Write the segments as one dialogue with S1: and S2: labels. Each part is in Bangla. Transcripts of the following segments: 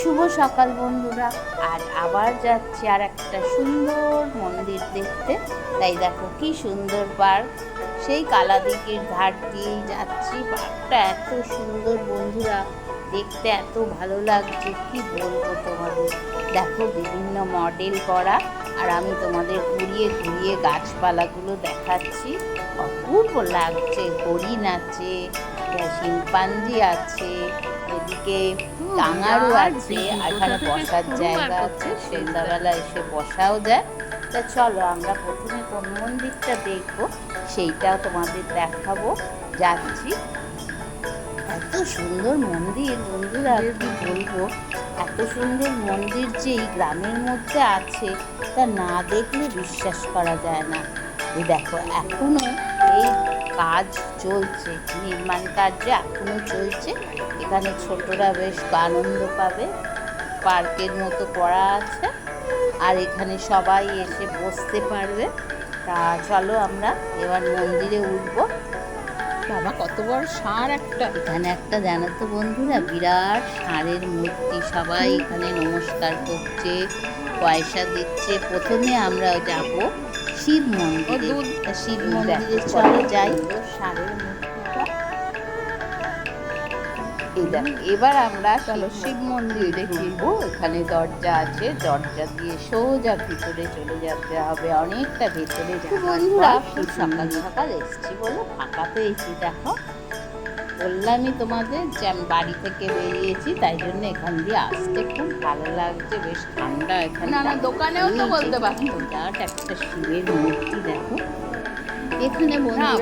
S1: শুভ সকাল বন্ধুরা। আর আবার যাচ্ছি আর একটা সুন্দর মন্দির দেখতে। তাই দেখো কি সুন্দর পার্ক। সেই কালাদিঘির ঘাট দিয়েই যাচ্ছি। পার্কটা এত সুন্দর বন্ধুরা। দেখতে এত ভালো লাগছে। কি বলব তোমাদের? দেখো বিভিন্ন মডেল করা। আর আমি তোমাদের ঘুরিয়ে ঘুরিয়ে গাছপালাগুলো দেখাচ্ছি। অপূর্ব লাগছে। হরিণ আছে, শিম্পাঞ্জি আছে, এদিকে কাঙারু আছে এখানে বসার জায়গা আছে, সন্ধ্যাবেলা এসে বসাও যায়। তা চলো, আমরা প্রথমে কোন মন্দিরটা দেখব, সেইটাও তোমাদের দেখাবো। যাচ্ছি। এত সুন্দর মন্দির, বন্ধুরা কি বলব? এত সুন্দর মন্দির যে এই গ্রামের মধ্যে আছে, তা না দেখলে বিশ্বাস করা যায় না। এই দেখো, এখনও এই কাজ চলছে, নির্মাণ কার্য এখনও চলছে। এখানে ছোটরা বেশ আনন্দ পাবে। পার্কের মতো করা আছে। আর এখানে সবাই এসে বসতে পারবে। তা চলো আমরা এবার মন্দিরে উঠবো।
S2: বাবা, কত বড় সার একটা।
S1: এখানে একটা জানো তো বন্ধুরা, বিরাট ষাঁড়ের মূর্তি। সবাই এখানে নমস্কার করছে, পয়সা দিচ্ছে। প্রথমে আমরা যাব শিব মন্দিরে শিব মন্দিরে চলে যাই। এবার আমরা
S2: চলো শিব মন্দির
S1: দেখব এখানে দরজা আছে দরজা দিয়ে সোজা ভিতরে চলে যেতে হবে। অনেকটা ভেতরে
S2: বন্ধুরা,
S1: সকাল সকাল এসছি বলে ফাঁকা পেয়েছি দেখো। বললামই তোমাদের যে আমি বাড়ি থেকে বেরিয়েছি তাই জন্য এখান দিয়ে আসতে খুব ভালো লাগছে। বেশ ঠান্ডা এখানে।
S2: না, না, দোকানেও তো বলতে পারতো।
S1: বিরাট একটা শিবের মূর্তি দেখো। এখানে
S2: বলছি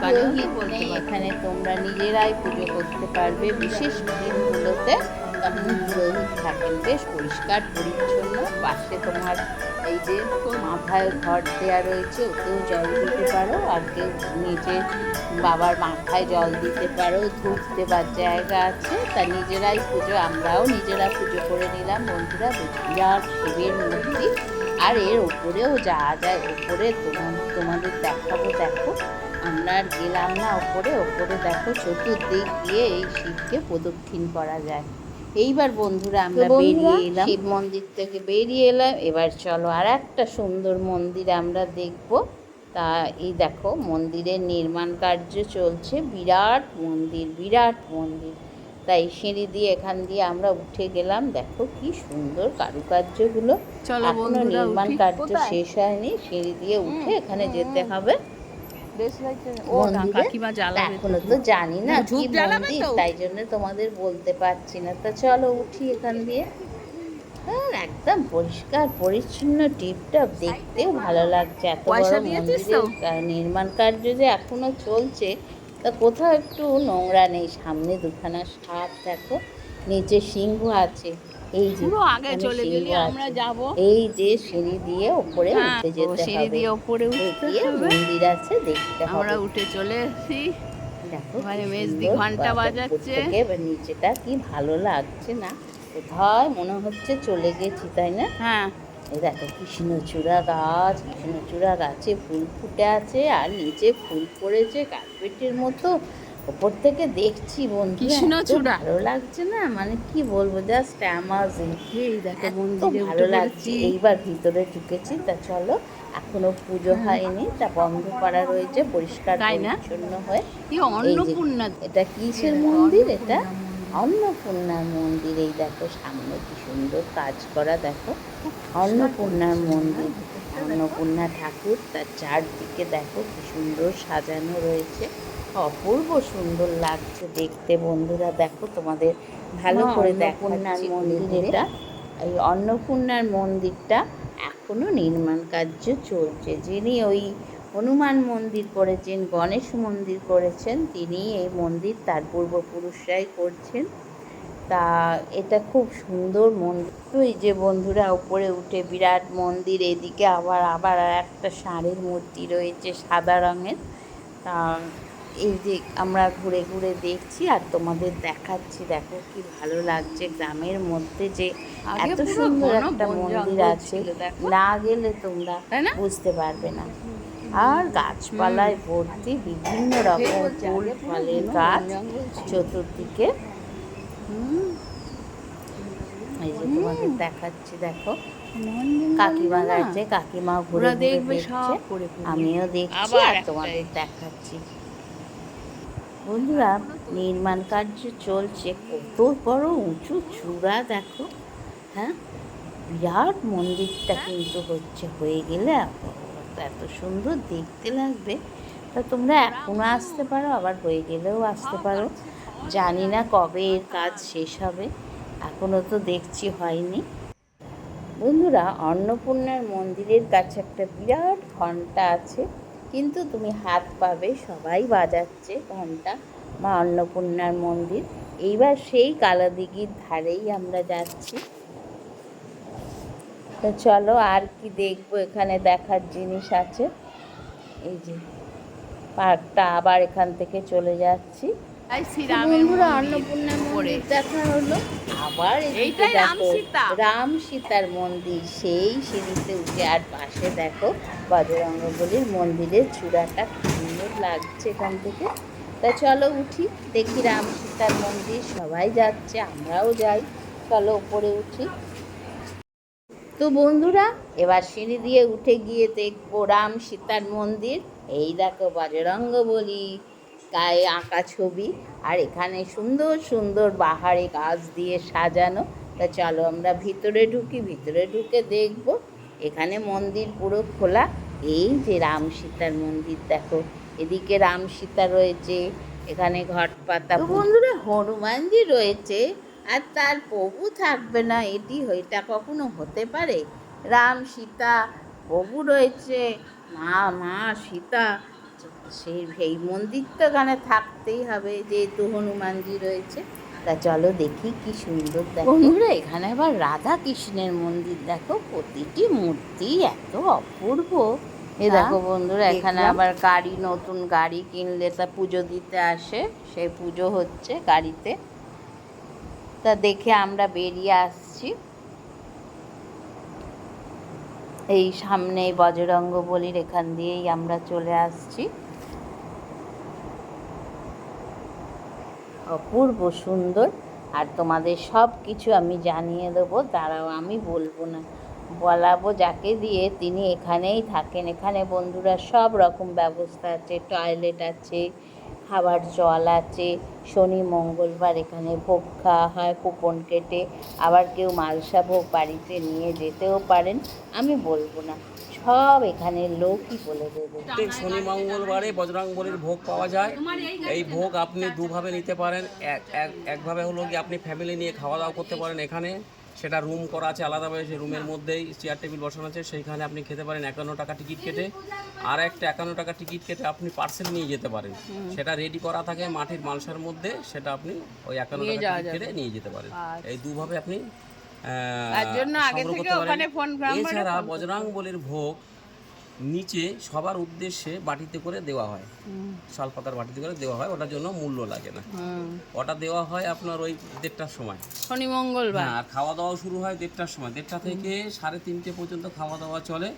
S2: পারতো।
S1: এখানে তোমরা নিজেরাই পুজো করতে পারবে। বিশেষ দিনগুলোতে তখন পুরোহিত থাকেন। বেশ পরিষ্কার পরিচ্ছন্ন। পাশে তোমার এই যে মাথায় ঘর দেওয়া রয়েছে, ওতেও জল দিতে পারো, আর কেউ নিজে বাবার মাথায় জল দিতে পারো ধূপ দেবার জায়গা আছে, তা নিজেরাই পুজো, আমরাও নিজেরা পুজো করে নিলাম, বন্ধুরা, বিরাট শিবের মূর্তি, আর এর ওপরেও যাওয়া যায় ওপরে তোমার তোমাদের দেখাবো, দেখো, আমরা আর গেলাম না ওপরে ওপরে দেখো, চতুর্দিক দিয়ে এই শিবকে প্রদক্ষিণ করা যায়। এইবার বন্ধুরা আমরা বেরিয়ে এলাম। শিব মন্দির থেকে বেরিয়ে এলাম। এবার চলো আর একটা সুন্দর মন্দির আমরা দেখব। তা এই দেখো মন্দিরের নির্মাণ কার্য চলছে। বিরাট মন্দির বিরাট মন্দির। তাই সিঁড়ি দিয়ে এখান দিয়ে আমরা উঠে গেলাম। দেখো কি সুন্দর কারুকার্যগুলো।
S2: চলো
S1: এখনও
S2: বন্ধুরা
S1: নির্মাণ কার্য শেষ হয়নি। সিঁড়ি দিয়ে উঠে এখানে যেতে হবে। এখনও তো জানি না কি মন্দির তাই জন্য তোমাদের বলতে পারছি না। তা চলো উঠি এখান দিয়ে। আর একদম পরিষ্কার পরিচ্ছন্ন টিপটপ। দেখতেও ভালো লাগছে। এত বড়
S2: পয়সা
S1: মন্দিরের নির্মাণ কার্য যে এখনও চলছে তা কোথাও একটু নোংরা নেই। সামনে দুখানা সাপ দেখো। নিচে সিংহ আছে। এই যে
S2: পুরো আগে চলে গেলে আমরা যাব।
S1: এই যে সিঁড়ি দিয়ে উপরে
S2: হ্যাঁ
S1: উঠে
S2: ও
S1: যেতে
S2: সিঁড়ি দিয়ে ওপরে উঠতে
S1: গিয়ে
S2: হবে।
S1: মন্দির আছে দেখতে হবে।
S2: আমরা উঠে চলে এসেছি।
S1: দেখো
S2: ওখানে
S1: কি
S2: মেজদি
S1: ঘণ্টা
S2: বাজাচ্ছে।
S1: এবার নিচেটা কি ভালো লাগছে না? কোথায়? মনে হচ্ছে চলে গেছি তাই না?
S2: হ্যাঁ।
S1: এই দেখো কৃষ্ণচূড়া গাছ কৃষ্ণচূড়া গাছে ফুল ফুটে আছে আর নিচে ফুল পড়েছে কার্পেটের মতো। ওপর থেকে দেখছি বন্ধু
S2: কৃষ্ণচূড়া?
S1: ভালো লাগছে না মানে কি বলব জাস্ট অ্যামাজিং ভালো লাগছে। এইবার ভিতরে ঢুকেছি তা চলো এখনও পুজো হয়নি তা বন্ধ করা রয়েছে পরিষ্কার? পরিচ্ছন্ন হয়ে।
S2: কি অন্নপূর্ণা
S1: এটা কিসের মন্দির এটা? অন্নপূর্ণার মন্দির এই দেখো সামনে কি সুন্দর কাজ করা দেখো। অন্নপূর্ণার মন্দির অন্নপূর্ণা ঠাকুর তার চারদিকে দেখো কি সুন্দর সাজানো রয়েছে। অপূর্ব সুন্দর লাগছে দেখতে। বন্ধুরা দেখো তোমাদের ভালো করে
S2: অন্নপূর্ণার
S1: দেখাচ্ছি
S2: মন্দির
S1: মন্দির এই অন্নপূর্ণার মন্দিরটা এখনও নির্মাণ কার্য চলছে। যিনি ওই হনুমান মন্দির করেছেন গণেশ মন্দির করেছেন তিনি এই মন্দির তার পূর্বপুরুষরাই করছেন। তা এটা খুব সুন্দর মন্দির। এই যে বন্ধুরা উপরে উঠে বিরাট মন্দির এদিকে আবার আবার একটা ষাঁড়ের মূর্তি রয়েছে সাদা রঙের। তা এই যে আমরা ঘুরে ঘুরে দেখছি আর তোমাদের দেখাচ্ছি দেখো কি ভালো লাগছে। গ্রামের মধ্যে যে এত সুন্দর একটা মন্দির আছে না গেলে তোমরা বুঝতে পারবে না। আর গাছপালায় ভর্তি বিভিন্ন রকম ফুল ফলের গাছ
S2: বন জঙ্গল ছিল।
S1: চতুর্দিকে। তোমাদের দেখাচ্ছি দেখো। কাকিমা? গেছে কাকিমা ঘুরে
S2: দেখবে।
S1: আমিও দেখছি আর তোমাদের দেখাচ্ছি। বন্ধুরা, নির্মাণ কার্য চলছে। কত বড় উঁচু চূড়া, দেখো। হ্যাঁ? বিরাট মন্দিরটা কিন্তু হচ্ছে, হয়ে গেলে এত- সুন্দর, দেখতে লাগবে। তা তোমরা এখনও আসতে পারো, আবার হয়ে গেলেও আসতে পারো। জানি না কবে এর কাজ শেষ হবে এখনও তো দেখছি হয়নি। বন্ধুরা, অন্নপূর্ণার মন্দিরের কাছে একটা বিরাট ঘণ্টা আছে। কিন্তু তুমি হাত পাবে সবাই বাজাচ্ছে ঘণ্টা মা অন্নপূর্ণার মন্দির। এইবার সেই কালাদিঘির ধারেই আমরা যাচ্ছি। তো চলো আর কি দেখব, এখানে দেখার জিনিস আছে। এই যে, পার্কটা আবার এখান থেকে চলে যাচ্ছি।
S2: তাই শ্রীরামের
S1: বন্ধুরা অন্নপূর্ণা মন্দির দেখা হলো। আবার
S2: এইটাই রাম সীতা।
S1: রাম সীতার মন্দির সেই সিঁড়িতে উঠে আর পাশে দেখো বজরঙ্গবলির মন্দিরের চূড়াটা সুন্দর লাগছে এখান থেকে। তা চলো উঠি দেখি রাম সীতার মন্দির সবাই যাচ্ছে আমরাও যাই। চলো উপরে উঠি। তো বন্ধুরা এবার সিঁড়ি দিয়ে উঠে গিয়ে দেখব রাম সীতার মন্দির। এই দেখো বজরঙ্গ বলি গায়ে আঁকা ছবি আর এখানে সুন্দর সুন্দর বাহারে গাছ দিয়ে সাজানো। তা চলো আমরা ভিতরে ঢুকি ভিতরে ঢুকে দেখব। এখানে মন্দির পুরো খোলা। এই যে রাম সীতার মন্দির দেখো। এদিকে রাম সীতা রয়েছে এখানে ঘট পাতা বন্ধুরা হনুমানজি রয়েছে আর তার প্রভু থাকবে না এটি এটা কখনো হতে পারে? রাম সীতা প্রভু রয়েছে মা মা সীতা সেই সেই মন্দির তো এখানে থাকতেই হবে যেহেতু হনুমানজি রয়েছে। তা চলো দেখি কি সুন্দর দেখো। বন্ধুরা এখানে আবার রাধা কৃষ্ণের মন্দির দেখো প্রতিটি মূর্তি এত অপূর্ব। এ দেখো বন্ধুরা এখানে আবার গাড়ি নতুন গাড়ি কিনলে তা পুজো দিতে আসে সেই পুজো হচ্ছে গাড়িতে। তা দেখে আমরা বেরিয়ে আসছি। এই সামনে বজরঙ্গ বলির এখান দিয়েই আমরা চলে আসছি। অপূর্ব সুন্দর। আর তোমাদের সব কিছু আমি জানিয়ে দেবো দাঁড়াও আমি বলব না। বলাবো যাকে দিয়ে তিনি এখানেই থাকেন। এখানে বন্ধুরা সব রকম ব্যবস্থা আছে টয়লেট আছে, খাবার জল আছে, শনি, মঙ্গলবার এখানে ভোগ খাওয়া হয় কুপন কেটে। আবার কেউ মালসা ভোগ বাড়িতে নিয়ে যেতেও পারেন, আমি বলব না। সব এখানে লোকই বলে দেবে।
S3: প্রত্যেক শনি মঙ্গলবারে বজরং বলির ভোগ পাওয়া যায়। এই ভোগ আপনি দুভাবে নিতে পারেন। এক এক- একভাবে হলো কি আপনি ফ্যামিলি নিয়ে খাওয়া দাওয়া করতে পারেন এখানে। সেটা রুম করা আছে আলাদাভাবে সেই রুমের মধ্যেই চেয়ার টেবিল বসানো আছে। সেইখানে আপনি খেতে পারেন একান্ন টাকা টিকিট কেটে। আর একটা একান্ন টাকা টিকিট কেটে আপনি পার্সেল নিয়ে যেতে পারেন। সেটা রেডি করা থাকে মাটির মালসার মধ্যে সেটা আপনি ওই একান্ন টাকা টিকিট কেটে নিয়ে যেতে পারেন।
S2: আচ্ছা।
S3: এই দুভাবে আপনি এছাড়া
S2: করতে
S3: বলির ভোগ নিচে সবার উদ্দেশ্যে বাটিতে করে দেওয়া হয়।
S2: হুম,
S3: শালপাতার বাটিতে করে দেওয়া হয় ওটার জন্য মূল্য লাগে না। ওটা দেওয়া হয় আপনার ওই দেড়টার সময়।
S2: শনি মঙ্গলবার।
S3: হ্যাঁ আর খাওয়া দাওয়া শুরু হয় দেড়টার সময়। দেড়টা থেকে সাড়ে তিনটে পর্যন্ত খাওয়া দাওয়া চলে।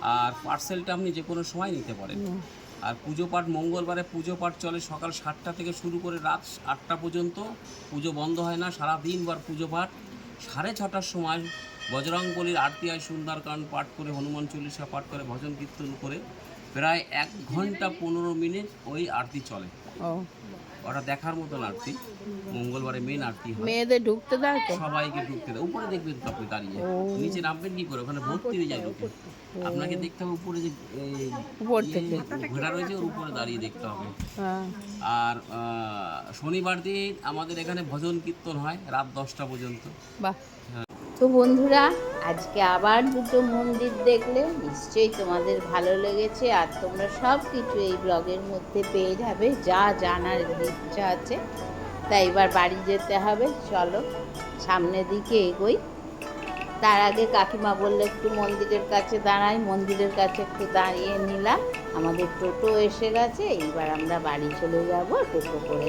S3: আর পার্সেলটা আপনি যে কোনো সময় নিতে পারেন। আর পুজো পাঠ মঙ্গলবারে পুজো পাঠ চলে সকাল সাতটা থেকে শুরু করে রাত আটটা পর্যন্ত। পুজো বন্ধ হয় না সারা দিনবার পুজো পাঠ। সাড়ে ছটার সময় বজরংবলির আরতি আয় সুন্দরকাণ্ড পাঠ করে, হনুমান চল্লিশা পাঠ করে, ভজন কীর্তন করে প্রায় এক ঘণ্টা পনেরো মিনিট ওই আরতি চলে। ওটা দেখার মতন আরতি মঙ্গলবারে মেন আরতি হয়।
S2: মেয়েদের ঢুকতে দেয় তো?
S3: সবাইকে ঢুকতে দেয়। উপরে দেখবেন তো আপনি দাঁড়িয়ে। নিচে নামবেন কি করে? ওখানে ভর্তি হয়ে যায় লোকে। আপনাকে দেখতে হবে উপরে যে
S2: উপর
S3: ইয়ে
S2: থেকে
S3: ঘোড়া রয়েছে ওর উপরে দাঁড়িয়ে দেখতে হবে।
S2: হ্যাঁ।
S3: আর শনিবার দিন আমাদের এখানে ভজন কীর্তন হয় রাত দশটা পর্যন্ত।
S2: বাহ।
S1: তো বন্ধুরা, আজকে আবার দুটো মন্দির দেখলে নিশ্চয়ই তোমাদের ভালো লেগেছে আর তোমরা সব কিছু এই ব্লগের মধ্যে পেয়ে যাবে, যা জানার ইচ্ছা আছে। তাই এবার বাড়ি যেতে হবে, চলো সামনের দিকে এগোই। তার আগে কাকিমা বললে, একটু মন্দিরের কাছে দাঁড়াই, মন্দিরের কাছে একটু দাঁড়িয়ে নিলাম। আমাদের টোটো এসে গেছে, এইবার আমরা বাড়ি চলে যাব টোটো করে।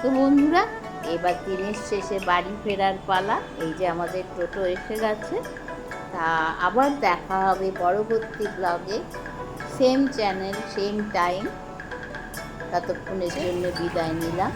S1: তো বন্ধুরা এবার দিনের শেষে বাড়ি ফেরার পালা, এই যে আমাদের টোটো এসে গেছে। তা আবার দেখা হবে পরবর্তী ব্লগে সেম চ্যানেল সেম টাইম ততক্ষণের জন্য বিদায় নিলাম।